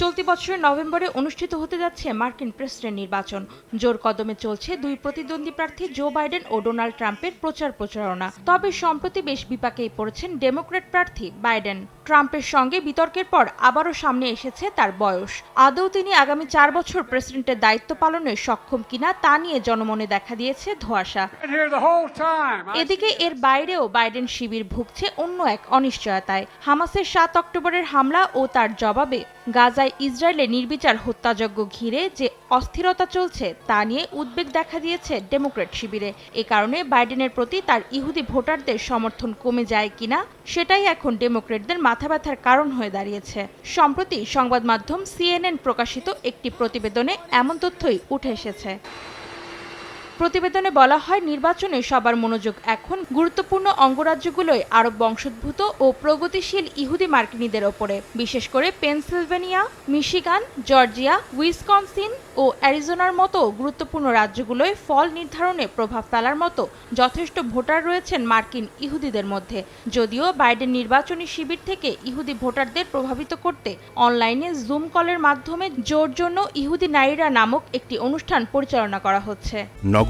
চলতি বছরের নভেম্বরে অনুষ্ঠিত হতে যাচ্ছে মার্কিন প্রেসিডেন্ট নির্বাচন। জোর কদমে চলছে দুই প্রতিদ্বন্দ্বী প্রার্থী জো বাইডেন ও ডোনাল্ড ট্রাম্পের প্রচার প্রচারণা তবে সম্প্রতি বেশ বিপাকেই পড়েছেন ডেমোক্রেট প্রার্থী বাইডেন। ট্রাম্পের সঙ্গে বিতর্কের পর আবারও সামনে এসেছে তার বয়স। আদৌ তিনি আগামী চার বছর প্রেসিডেন্টের দায়িত্ব পালনে সক্ষম কিনা তা নিয়ে জনমনে দেখা দিয়েছে ধোঁয়াশা। এদিকে এর বাইরেও বাইডেন শিবির ভুগছে অন্য এক অনিশ্চয়তায়। হামাসের সাত অক্টোবরের হামলা ও তার জবাবে গাজায় ইসরায়েলের নির্বিচার হত্যাযজ্ঞ ঘিরে যে অস্থিরতা চলছে তা নিয়ে উদ্বেগ দেখা দিয়েছে ডেমোক্রেট শিবিরে। এ কারণে বাইডেনের প্রতি তার ইহুদি ভোটারদের সমর্থন কমে যায় কিনা সেটাই এখন ডেমোক্রেটদের মাথা ব্যথার কারণ হয়ে দাঁড়িয়েছে। সম্প্রতি সংবাদ মাধ্যম সিএনএন প্রকাশিত একটি প্রতিবেদনে এমন তথ্যই উঠে এসেছে। প্রতিবেদনে বলা হয়, নির্বাচনে সবার মনোযোগ এখন গুরুত্বপূর্ণ অঙ্গরাজ্যগুলোয় আরব বংশোদ্ভূত ও প্রগতিশীল ইহুদি মার্কিনীদের ওপরে। বিশেষ করে পেনসিলভেনিয়া, মিশিগান, জর্জিয়া, উইসকনসিন ও অ্যারিজোনার মতো গুরুত্বপূর্ণ রাজ্যগুলোয় ফল নির্ধারণে প্রভাব ফেলার মতো যথেষ্ট ভোটার রয়েছেন মার্কিন ইহুদিদের মধ্যে। যদিও বাইডেন নির্বাচনী শিবির থেকে ইহুদি ভোটারদের প্রভাবিত করতে অনলাইনে জুম কলের মাধ্যমে জোর জন্য ইহুদি নারীরা নামক একটি অনুষ্ঠান পরিচালনা করা হচ্ছে।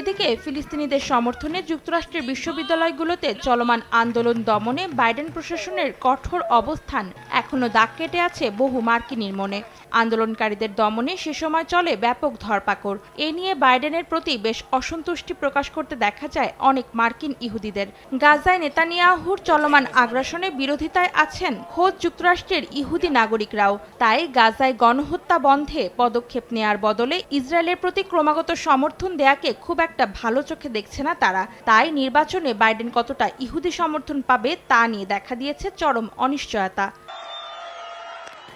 এদিকে ফিলিস্তিনিদের সমর্থনে যুক্তরাষ্ট্রের বিশ্ববিদ্যালয়গুলোতে চলমান আন্দোলন দমনে বাইডেন প্রশাসনের কঠোর অবস্থান এখনও দাগ কেটে আছে বহু মার্কিনীর মনে। আন্দোলনকারীদের দমনে সে সময় চলে ব্যাপক ধরপাকড়। এ নিয়ে বাইডেনের প্রতি বেশ অসন্তুষ্টি প্রকাশ করতে দেখা যায় অনেক মার্কিন ইহুদিদের। গাজায় নেতানিয়াহুর চলমান আগ্রাসনে বিরোধিতায় আছেন খোদ যুক্তরাষ্ট্রের ইহুদি নাগরিকরাও। তাই গাজায় গণহত্যা বন্ধে পদক্ষেপ নেয়ার বদলে ইসরায়েলের প্রতি ক্রমাগত সমর্থন দেয়াকে খুব একটা ভালো চোখে দেখছে না তারা। তাই নির্বাচনে বাইডেন কতটা ইহুদি সমর্থন পাবে তা নিয়ে দেখা দিয়েছে চরম অনিশ্চয়তা।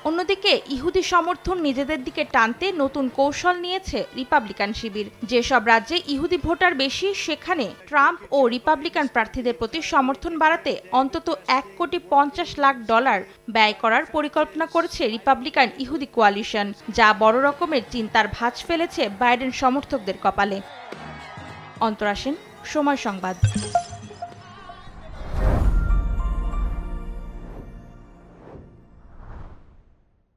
অন্যদিকে ইহুদি সমর্থন নিজেদের দিকে টানতে নতুন কৌশল নিয়েছে রিপাবলিকান শিবির। যেসব রাজ্যে ইহুদি ভোটার বেশি, সেখানে ট্রাম্প ও রিপাবলিকান প্রার্থীদের প্রতি সমর্থন বাড়াতে অন্তত এক কোটি পঞ্চাশ লাখ ডলার ব্যয় করার পরিকল্পনা করেছে রিপাবলিকান ইহুদি কোয়ালিশন, যা বড় রকমের চিন্তার ভাঁজ ফেলেছে বাইডেন সমর্থকদের কপালে। অন্তরাসেন সময় সংবাদ।